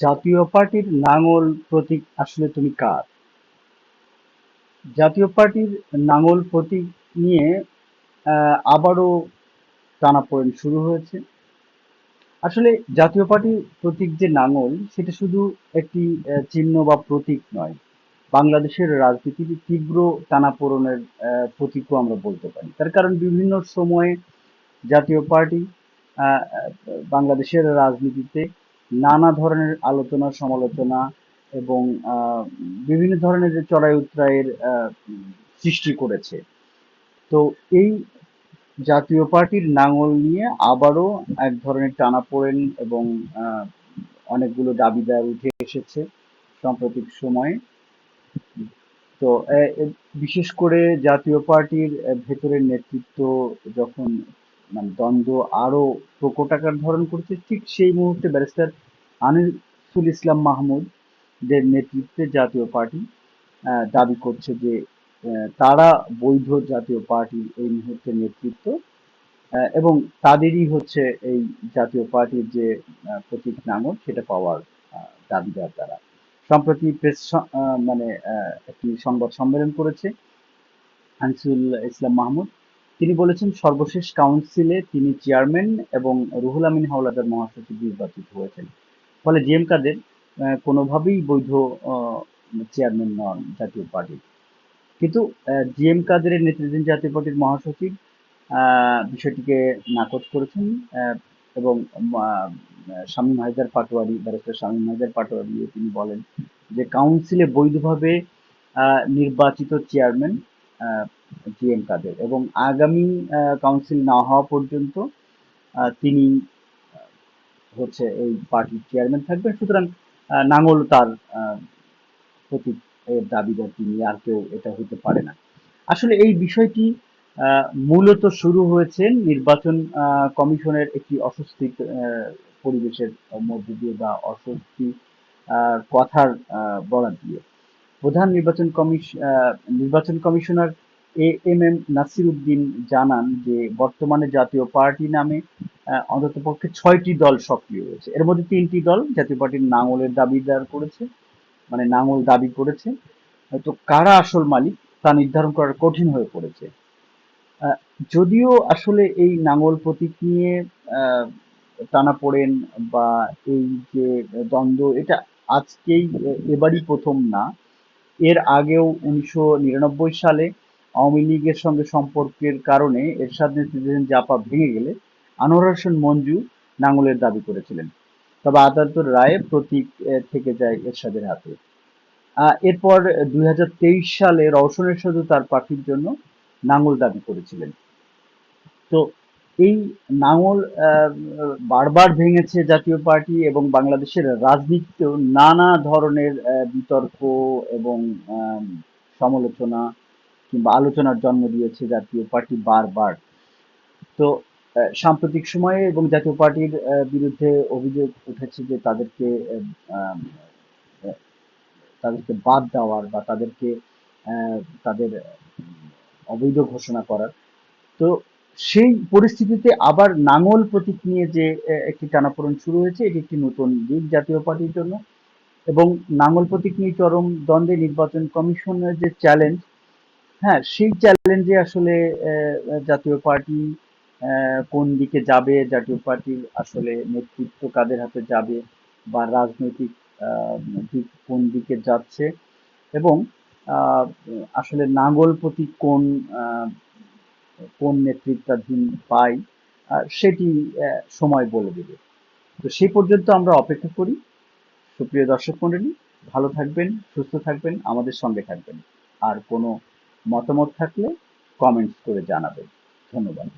জাতীয় পার্টির নাঙল প্রতীক আসলে তুমি কার? জাতীয় পার্টির নাঙল প্রতীক নিয়ে আবারও টানাপোড়েন শুরু হয়েছে। আসলে জাতীয় পার্টির প্রতীক যে নাঙল, সেটা শুধু একটি চিহ্ন বা প্রতীক নয়। বাংলাদেশের রাজনীতির তীব্র টানাপোড়েনের প্রতীকও আমরা বলতে পারি। তার কারণ বিভিন্ন সময়ে জাতীয় পার্টি বাংলাদেশের রাজনীতিতে নানা ধরনের আলোচনা সমালোচনা এবং বিভিন্ন ধরনের যে চড়াই উতরাইয়ের আহ, সৃষ্টি করেছে। তো এই জাতীয় পার্টির নাঙল নিয়ে আবারও এক ধরনের টানাপোড়েন এবং অনেকগুলো দাবিদার উঠে এসেছে সাম্প্রতিক সময়ে। তো বিশেষ করে জাতীয় পার্টির ভেতরের নেতৃত্ব যখন মানে দ্বন্দ্ব আরও প্রকট ধারণ করছে, ঠিক সেই মুহূর্তে ব্যারিস্টার আনিসুল ইসলাম মাহমুদ দের নেতৃত্বে জাতীয় পার্টি দাবি করছে যে তারা বৈধ জাতীয় পার্টির এই মুহূর্তে নেতৃত্ব এবং তাদেরই হচ্ছে এই জাতীয় পার্টির যে প্রতীক নাঙল সেটা পাওয়ার দাবিদার তারা। সম্প্রতি প্রেস মানে একটি সংবাদ সম্মেলন করেছে আনিসুল ইসলাম মাহমুদ। তিনি বলেছেন, সর্বশেষ কাউন্সিলে তিনি চেয়ারম্যান এবং রুহুল আমিন হাওলাদার মহাসচিব নির্বাচিত হয়েছেন। ফলে জি এম কাদের কোনোভাবেই বৈধ চেয়ারম্যান নন জাতীয় পার্টির কিন্তু জি এম কাদেরের জাতীয় পার্টির মহাসচিব বিষয়টিকে নাকচ করেছেন এবং শামীম হায়দার পাটোয়ারি, ব্যারিস্টার শামীম হায়দার পাটোয়ারি তিনি বলেন যে, কাউন্সিলে বৈধভাবে নির্বাচিত চেয়ারম্যান জি এম কাদের। এবং আগামী কাউন্সিল না হওয়া পর্যন্ত তিনি হচ্ছে এই পার্টির চেয়ারম্যান থাকবেন। সুতরাং নাঙল তার প্রতীক এর দাবিদার তিনি আর কেউ এটা হতে পারে না। আসলে এই বিষয়টি মূলত শুরু হয়েছে নির্বাচন কমিশনের একটি অস্বস্তি পরিবেশের মধ্যে দিয়ে বা অস্বস্তি কথার বরাত দিয়ে। প্রধান নির্বাচন কমিশ আহ, নির্বাচন commissioner A M M Nasir Uddin জানান যে বর্তমানে জাতীয় পার্টি নামে অন্ততপক্ষে ছয়টি দল সক্রিয় রয়েছে। এর মধ্যে তিনটি দল জাতীয় পার্টির নাঙলের দাবিদার করেছে মানে নাঙল দাবি করেছে। তো কারা আসল মালিক তা নির্ধারণ করা কঠিন হয়ে পড়েছে। যদিও আসলে এই নাঙল প্রতীক নিয়ে আহ, টানাপোড়েন বা এই যে দ্বন্দ্ব এটা আজকেই এবারই প্রথম না। এর আগেও উনিশশো নিরানব্বই সালে আওয়ামী লীগের সঙ্গে সম্পর্কের কারণে এরশাদ নেতৃত্বাধীন জাপা ভেঙে গেলে আনোয়ার হোসেন মঞ্জু নাঙলের দাবি করেছিলেন। তবে আদালতের রায়ে প্রতীক থেকে যায় এরশাদের হাতে। এরপর দুই সালে রওশনের শুধু তার পার্টির জন্য নাঙল দাবি করেছিলেন। তো এই নাঙল বারবার ভেঙেছে জাতীয় পার্টি এবং বাংলাদেশের রাজনীতিতেও নানা ধরনের বিতর্ক এবং সমালোচনা কিংবা আলোচনার জন্ম দিয়েছে জাতীয় পার্টি বারবার। তো সাম্প্রতিক সময়ে এবং জাতীয় পার্টির বিরুদ্ধে অভিযোগ উঠেছে যে তাদেরকে তাদেরকে বাদ দেওয়ার বা তাদেরকে তাদের অবৈধ ঘোষণা করার। তো সেই পরিস্থিতিতে আবার নাঙল প্রতীক নিয়ে যে একটি টানাপোড়েন শুরু হয়েছে, এটি একটি নতুন দিক জাতীয় পার্টির জন্য। এবং নাঙল প্রতীক নিয়ে চরম দ্বন্দ্বে নির্বাচন কমিশনের যে চ্যালেঞ্জ হ্যাঁ সেই চ্যালেঞ্জে আসলে জাতীয় পার্টি কোন দিকে যাবে, জাতীয় পার্টির আসলে নেতৃত্ব কাদের হাতে যাবে বা রাজনৈতিক দিক কোন দিকে যাচ্ছে এবং আসলে নাঙ্গল প্রতীক কোন কোন নেতৃত্বাধীন পাই সেটি সময় বলে দেবে। তো সেই পর্যন্ত আমরা অপেক্ষা করি। সুপ্রিয় দর্শক মণ্ডলী, ভালো থাকবেন, সুস্থ থাকবেন, আমাদের সঙ্গে থাকবেন। আর কোনো মতামত থাকলে কমেন্টস করে জানাবেন। ধন্যবাদ।